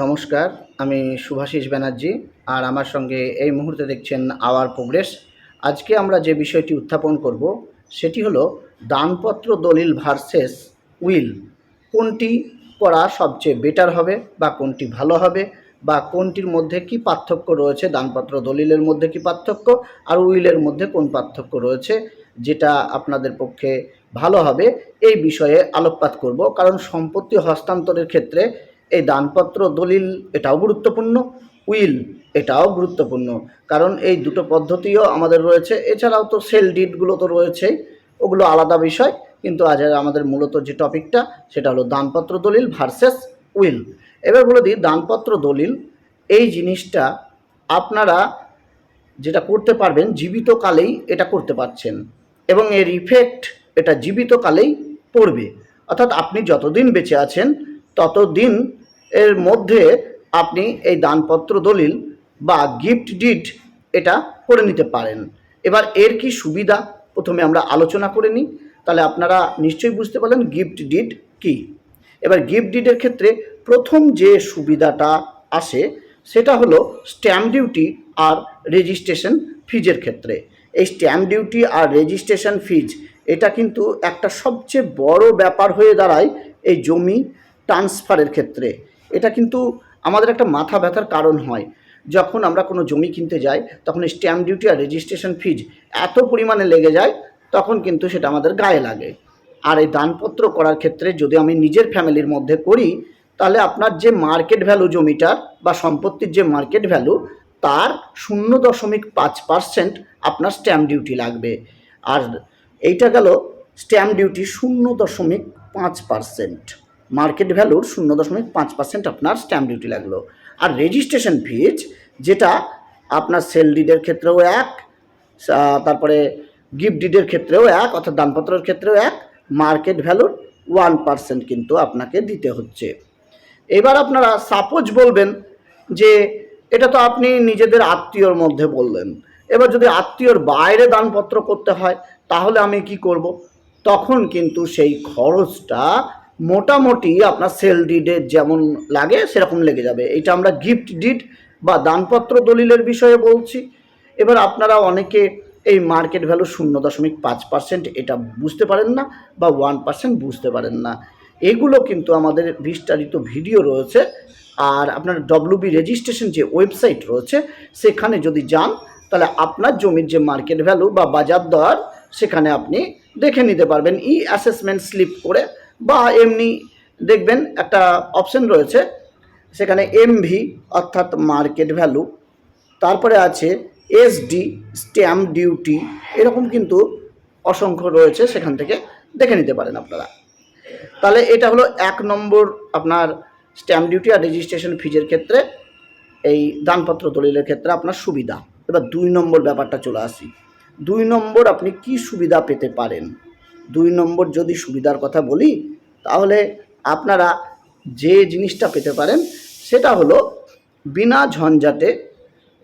নমস্কার, আমি শুভাশিস ব্যানার্জি আর আমার সঙ্গে এই মুহূর্তে দেখছেন আওয়ার প্রোগ্রেস। আজকে আমরা যে বিষয়টি উত্থাপন করব, সেটি হলো দানপত্র দলিল ভার্সেস উইল। কোনটি করা সবচেয়ে বেটার হবে বা কোনটি ভালো হবে বা কোনটির মধ্যে কি পার্থক্য রয়েছে? দানপত্র দলিলের মধ্যে কি পার্থক্য আর উইলের মধ্যে কোন পার্থক্য রয়েছে? যেটা আপনাদের পক্ষে ভালো হবে, এই বিষয়ে আলোকপাত করব। কারণ সম্পত্তি হস্তান্তরের ক্ষেত্রে এই দানপত্র দলিল এটাও গুরুত্বপূর্ণ, উইল এটাও গুরুত্বপূর্ণ। কারণ এই দুটো পদ্ধতিও আমাদের রয়েছে, এছাড়াও তো সেল ডিডগুলো তো রয়েছেই, ওগুলো আলাদা বিষয়, কিন্তু আজ আমাদের মূলত যে টপিকটা, সেটা হলো দানপত্র দলিল ভার্সেস উইল। এবার বলে দিই, দানপত্র দলিল, এই জিনিসটা আপনারা যেটা করতে পারবেন, জীবিতকালেই এটা করতে পারছেন, এবং এর ইফেক্ট এটা জীবিতকালেই পড়বে। অর্থাৎ আপনি যতদিন বেঁচে আছেন, ততদিন এর মধ্যে আপনি এই দানপত্র দলিল বা গিফট ডিড এটা করে নিতে পারেন। এবার এর কি সুবিধা? প্রথমে আমরা আলোচনা করে নিই। তাহলে আপনারা নিশ্চয়ই বুঝতে পারলেন গিফট ডিড কি। এবার গিফট ডিডের ক্ষেত্রে প্রথম যে সুবিধাটা আসে, সেটা হলো স্ট্যাম্প ডিউটি আর রেজিস্ট্রেশন ফিজের ক্ষেত্রে। এই স্ট্যাম্প ডিউটি আর রেজিস্ট্রেশন ফিজ এটা কিন্তু একটা সবচেয়ে বড় ব্যাপার হয়ে দাঁড়ায় এই জমি ট্রান্সফারের ক্ষেত্রে। এটা কিন্তু আমাদের একটা মাথা ব্যথার কারণ হয়। যখন আমরা কোনো জমি কিনতে যাই, তখন স্ট্যাম্প ডিউটি আর রেজিস্ট্রেশন ফিজ এত পরিমাণে লেগে যায়, তখন কিন্তু সেটা আমাদের গায়ে লাগে। আর এই দানপত্র করার ক্ষেত্রে যদি আমি নিজের ফ্যামিলির মধ্যে করি, তাহলে আপনার যে মার্কেট ভ্যালু জমিটার বা সম্পত্তির যে মার্কেট ভ্যালু তার শূন্য দশমিক পাঁচ পার্সেন্ট আপনার স্ট্যাম্প ডিউটি লাগবে। আর এইটা গেল স্ট্যাম্প ডিউটি শূন্য দশমিক পাঁচ পার্সেন্ট মার্কেট ভ্যালুর শূন্য দশমিক পাঁচ পার্সেন্ট আপনার স্ট্যাম্প ডিউটি লাগল। আর রেজিস্ট্রেশন ফিজ যেটা আপনার সেল ডিডের ক্ষেত্রেও এক তারপরে গিফট ডিডের ক্ষেত্রেও এক, অর্থাৎ দানপত্রের ক্ষেত্রেও এক মার্কেট ভ্যালুর ওয়ান পার্সেন্ট কিন্তু আপনাকে দিতে হচ্ছে। এবার আপনারা সাপোজ বলবেন যে এটা তো আপনি নিজেদের আত্মীয়র মধ্যে বললেন। এবার যদি আত্মীয়র বাইরে দানপত্র করতে হয়, তাহলে আমি কি করব? তখন কিন্তু সেই খরচটা মোটামুটি আপনার সেল ডিডের যেমন লাগে, সেরকম লেগে যাবে। এটা আমরা গিফট ডিড বা দানপত্র দলিলের বিষয়ে বলছি। এবার আপনারা অনেকে এই মার্কেট ভ্যালু শূন্য দশমিক পাঁচ পার্সেন্ট এটা বুঝতে পারেন না বা ওয়ান পার্সেন্ট বুঝতে পারেন না। এগুলো কিন্তু আমাদের বিস্তারিত ভিডিও রয়েছে। আর আপনার ডব্লিউবি রেজিস্ট্রেশন যে ওয়েবসাইট রয়েছে, সেখানে যদি যান, তাহলে আপনার জমির যে মার্কেট ভ্যালু বা বাজার দর, সেখানে আপনি দেখে নিতে পারবেন। ই অ্যাসেসমেন্ট স্লিপ করে বা এমনি দেখবেন একটা অপশন রয়েছে, সেখানে এমভি অর্থাৎ মার্কেট ভ্যালু তারপরে আছে এসডি স্ট্যাম্প ডিউটি এরকম কিন্তু অসংখ্য রয়েছে, সেখান থেকে দেখে নিতে পারেন আপনারা। তাহলে এটা হলো এক নম্বর আপনার স্ট্যাম্প ডিউটি আর রেজিস্ট্রেশন ফিজের ক্ষেত্রে, এই দানপত্র দলিলের ক্ষেত্রে আপনার সুবিধা। এবার দুই নম্বর ব্যাপারটা চলে আসি। দুই নম্বর আপনি কি সুবিধা পেতে পারেন? দুই নম্বর যদি সুবিধার কথা বলি, তাহলে আপনারা যে জিনিসটা পেতে পারেন, সেটা হলো বিনা ঝঞ্ঝাটে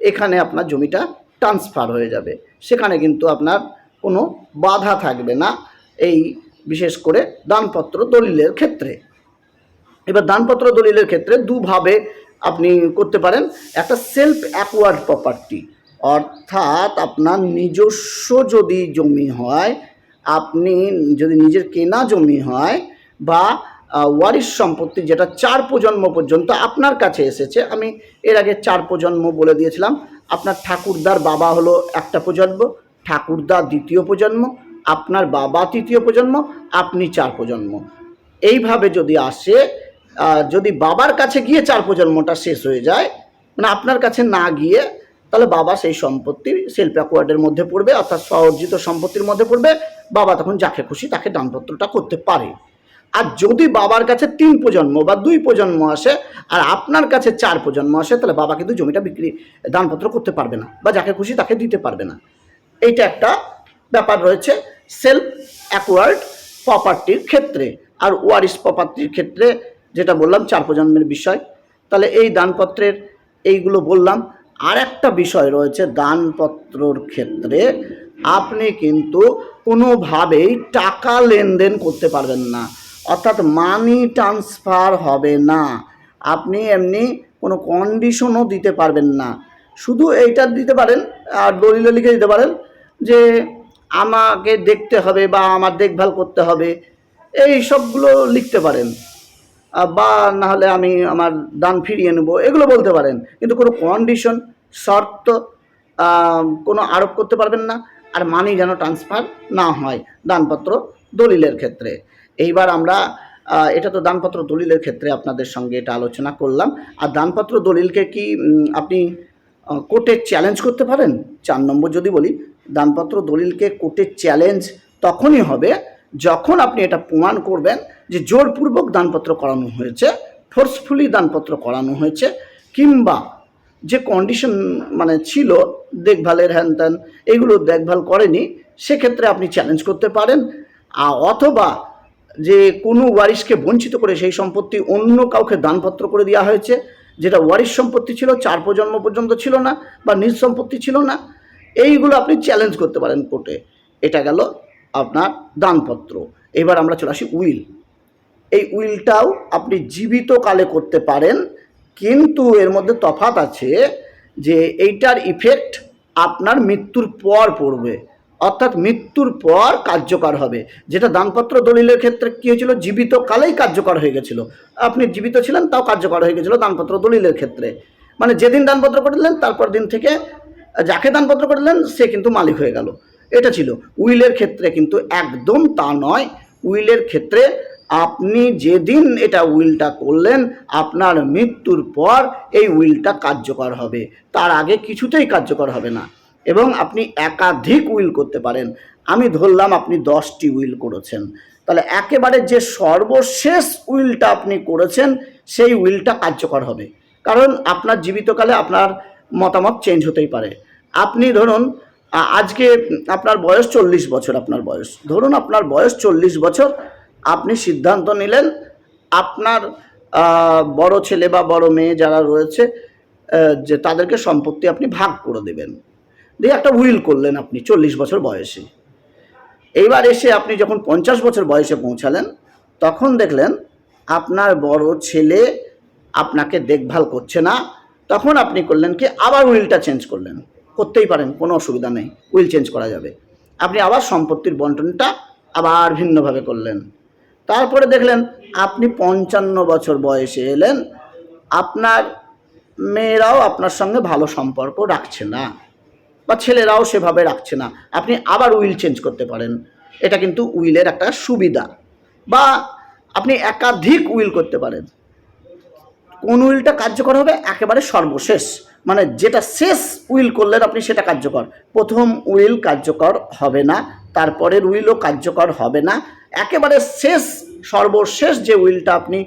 এখানে আপনার জমিটা ট্রান্সফার হয়ে যাবে। সেখানে কিন্তু আপনার কোনো বাধা থাকবে না এই বিশেষ করে দানপত্র দলিলের ক্ষেত্রে। এবার দানপত্র দলিলের ক্ষেত্রে দুভাবে আপনি করতে পারেন। একটা সেলফ অ্যাকোয়ার্ড প্রপার্টি অর্থাৎ আপনার নিজস্ব যদি জমি হয় আপনি যদি নিজের কেনা জমি হয় বা ওয়ারিশ সম্পত্তি যেটা চার প্রজন্ম পর্যন্ত আপনার কাছে এসেছে, আমি এর আগে চার প্রজন্ম বলে দিয়েছিলাম, আপনার ঠাকুরদার বাবা হলো একটা প্রজন্ম, ঠাকুরদা দ্বিতীয় প্রজন্ম, আপনার বাবা তৃতীয় প্রজন্ম, আপনি চার প্রজন্ম। এইভাবে যদি আসে যদি বাবার কাছে গিয়ে চার প্রজন্মটা শেষ হয়ে যায় মানে আপনার কাছে না গিয়ে তাহলে বাবা সেই সম্পত্তি সেলফ অ্যাকোয়ার্ডের মধ্যে পড়বে, অর্থাৎ স্বঅর্জিত সম্পত্তির মধ্যে পড়বে, বাবা তখন যাকে খুশি তাকে দানপত্রটা করতে পারে। আর যদি বাবার কাছে তিন প্রজন্ম বা দুই প্রজন্ম আসে, আর আপনার কাছে চার প্রজন্ম আসে, তাহলে বাবা কিন্তু জমিটা বিক্রি, দানপত্র করতে পারবে না, বা যাকে খুশি তাকে দিতে পারবে না। এইটা একটা ব্যাপার রয়েছে সেলফ অ্যাকোয়ার্ড প্রপার্টির ক্ষেত্রে। আর ওয়ারিস প্রপার্টির ক্ষেত্রে যেটা বললাম, চার প্রজন্মের বিষয়, তাহলে এই দানপত্রের এইগুলো বললাম। আর একটা বিষয় রয়েছে দানপত্রর ক্ষেত্রে, আপনি কিন্তু কোনোভাবেই টাকা লেনদেন করতে পারবেন না। অর্থাৎ মানি ট্রান্সফার হবে না। আপনি এমনি কোনো কন্ডিশনও দিতে পারবেন না। শুধু এইটা দিতে পারেন, আর দলিলে লিখে দিতে পারেন যে আমাকে দেখতে হবে বা আমার দেখভাল করতে হবে। এই সবগুলো লিখতে পারেন। বা না হলে আমি আমার দান ফিরিয়ে নেব। এগুলো বলতে পারেন, কিন্তু কোনো কন্ডিশন শর্ত কোনো আরোপ করতে পারবেন না, আর মানি যেন ট্রান্সফার না হয় দানপত্র দলিলের ক্ষেত্রে। এইবার আমরা এটা তো দানপত্র দলিলের ক্ষেত্রে আপনাদের সঙ্গে এটা আলোচনা করলাম। আর দানপত্র দলিলকে কি আপনি কোর্টে চ্যালেঞ্জ করতে পারেন? চার নম্বর যদি বলি, দানপত্র দলিলকে কোর্টে চ্যালেঞ্জ তখনই হবে যখন আপনি এটা প্রমাণ করবেন যে জোরপূর্বক দানপত্র করানো হয়েছে ফোর্সফুলি দানপত্র করানো হয়েছে, কিংবা যে কন্ডিশন মানে ছিল দেখভালের হ্যান ত্যান, এগুলো দেখভাল করেনি, সেক্ষেত্রে আপনি চ্যালেঞ্জ করতে পারেন। অথবা যে কোনো ওয়ারিশকে বঞ্চিত করে সেই সম্পত্তি অন্য কাউকে দানপত্র করে দেওয়া হয়েছে, যেটা ওয়ারিশ সম্পত্তি ছিল, চার প্রজন্ম পর্যন্ত ছিল না, বা নিজ সম্পত্তি ছিল না, এইগুলো আপনি চ্যালেঞ্জ করতে পারেন কোর্টে। এটা গেল। আপনার দানপত্র। এবার আমরা চলে আসি উইল। এই উইলটাও আপনি জীবিত কালে করতে পারেন, কিন্তু এর মধ্যে তফাৎ আছে যে এইটার ইফেক্ট আপনার মৃত্যুর পর পড়বে। অর্থাৎ মৃত্যুর পর কার্যকর হবে। যেটা দানপত্র দলিলের ক্ষেত্রে কী হয়েছিল? জীবিত কালেই কার্যকর হয়ে গেছিল। আপনি জীবিত ছিলেন, তাও কার্যকর হয়ে গেছিল দানপত্র দলিলের ক্ষেত্রে। মানে যেদিন দানপত্র করে দিলেন তারপর দিন থেকে যাকে দানপত্র করে দিলেন সে কিন্তু মালিক হয়ে গেল। এটা ছিল। উইলের ক্ষেত্রে কিন্তু একদম তা নয়। উইলের ক্ষেত্রে আপনি যেদিন এটা উইলটা করলেন, আপনার মৃত্যুর পর এই উইলটা কার্যকর হবে। তার আগে কিছুতেই কার্যকর হবে না এবং আপনি একাধিক উইল করতে পারেন। আমি ধরলাম আপনি দশটি উইল করেছেন। তাহলে একেবারে যে সর্বশেষ উইলটা আপনি করেছেন, সেই উইলটা কার্যকর হবে। কারণ আপনার জীবিতকালে আপনার মতামত চেঞ্জ হতেই পারে। আপনি ধরুন আজকে আপনার বয়স চল্লিশ বছর আপনার বয়স। ধরুন আপনার বয়স চল্লিশ বছর, আপনি সিদ্ধান্ত নিলেন, আপনার বড় ছেলে বা বড় মেয়ে যারা রয়েছে যে তাদেরকে সম্পত্তি আপনি ভাগ করে দেবেন। দিয়ে একটা উইল করলেন আপনি চল্লিশ বছর বয়সে। এইবার এসে আপনি যখন পঞ্চাশ বছর বয়সে পৌঁছালেন, তখন দেখলেন আপনার বড় ছেলে আপনাকে দেখভাল করছে না। তখন আপনি করলেন কি, আবার উইলটা চেঞ্জ করলেন। করতেই পারেন, কোনো অসুবিধা নেই উইল চেঞ্জ করা যাবে। আপনি আবার সম্পত্তির বন্টনটা আবার ভিন্নভাবে করলেন। তারপরে দেখলেন, আপনি পঞ্চান্ন বছর বয়সে এলেন, আপনার মেয়েরাও আপনার সঙ্গে ভালো সম্পর্ক রাখছে না, বা ছেলেরাও সেভাবে রাখছে না, আপনি আবার উইল চেঞ্জ করতে পারেন। এটা কিন্তু উইলের একটা সুবিধা, বা আপনি একাধিক উইল করতে পারেন। কোন উইলটা কার্যকর হবে? একেবারে সর্বশেষ। মানে যেটা শেষ উইল করলেন আপনি সেটা কার্যকর। প্রথম উইল কার্যকর হবে না, তারপরের উইলও কার্যকর হবে না। একেবারে শেষ, সর্বশেষ যে উইলটা আপনি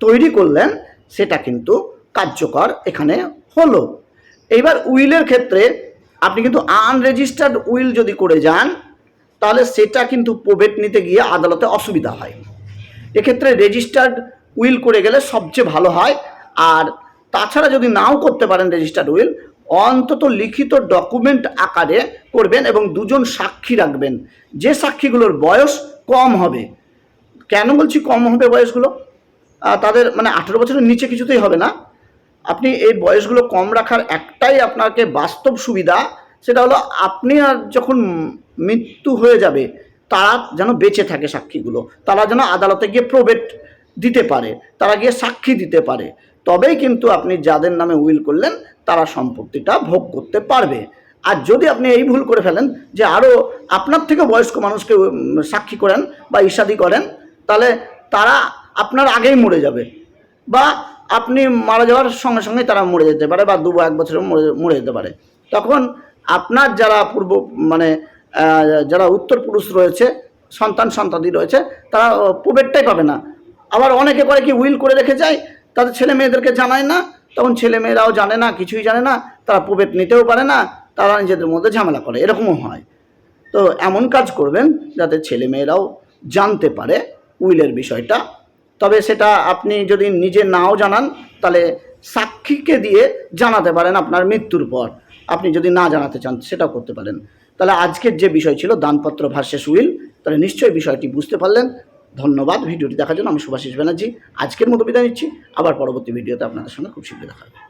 তৈরি করলেন, সেটা কিন্তু কার্যকর এখানে হলো। এইবার উইলের ক্ষেত্রে আপনি কিন্তু আনরেজিস্টার্ড উইল যদি করে যান, তাহলে সেটা কিন্তু প্রবেট নিতে গিয়ে আদালতে অসুবিধা হয়। এক্ষেত্রে রেজিস্টার্ড উইল করে গেলে সবচেয়ে ভালো হয়, আর তাছাড়া যদি নাও করতে পারেন রেজিস্টার্ড উইল অন্তত লিখিত ডকুমেন্ট আকারে করবেন এবং দুজন সাক্ষী রাখবেন। যে সাক্ষীগুলোর বয়স কম হবে। কেন বলছি কম হবে বয়সগুলো? তাদের মানে আঠেরো বছরের নিচে কিছুতেই হবে না। আপনি এই বয়সগুলো কম রাখার একটাই আপনাকে বাস্তব সুবিধা, সেটা হলো আপনি আর যখন মৃত্যু হয়ে যাবে, তারা যেন বেঁচে থাকে সাক্ষীগুলো। তারা যেন আদালতে গিয়ে প্রবেট দিতে পারে, তারা গিয়ে সাক্ষী দিতে পারে। তবেই কিন্তু আপনি যাদের নামে উইল করলেন, তারা সম্পত্তিটা ভোগ করতে পারবে। আর যদি আপনি এই ভুল করে ফেলেন, যে আরও আপনার থেকে বয়স্ক মানুষকে সাক্ষী করেন বা ইসাদি করেন, তাহলে তারা আপনার আগেই মরে যাবে। বা আপনি মারা যাওয়ার সঙ্গে সঙ্গে তারা মরে যেতে পারে বা দু এক বছরে মরে মরে যেতে পারে। তখন আপনার যারা পূর্ব মানে যারা উত্তর পুরুষ রয়েছে, সন্তান সন্তাদি রয়েছে, তারা প্রবেটটাই পাবে না। আবার অনেকে করে কি উইল করে রেখে যায় তাদের ছেলে মেয়েদেরকে জানায় না, তখন ছেলে মেয়েরাও জানে না, কিছুই জানে না, তারা প্রবেট নিতেও পারে না, তারা নিজেদের মধ্যে ঝামেলা করে, এরকমও হয়। তো এমন কাজ করবেন যাতে ছেলে মেয়েরাও জানতে পারে উইলের বিষয়টা। তবে সেটা আপনি যদি নিজে নাও জানান, তাহলে সাক্ষীকে দিয়ে জানাতে পারেন আপনার মৃত্যুর পর। আপনি যদি না জানাতে চান, সেটাও করতে পারেন। তাহলে আজকের যে বিষয় ছিল দানপত্র ভার্সেস উইল, তাহলে নিশ্চয়ই বিষয়টি বুঝতে পারলেন। ধন্যবাদ। ভিডিওটি দেখার জন্য আমি সুভাষিস ব্যানার্জি। আজকের মতো বিদায় নিচ্ছি। আবার পরবর্তী ভিডিওতে আপনাদের সঙ্গে খুব শীঘ্রই দেখা হবে।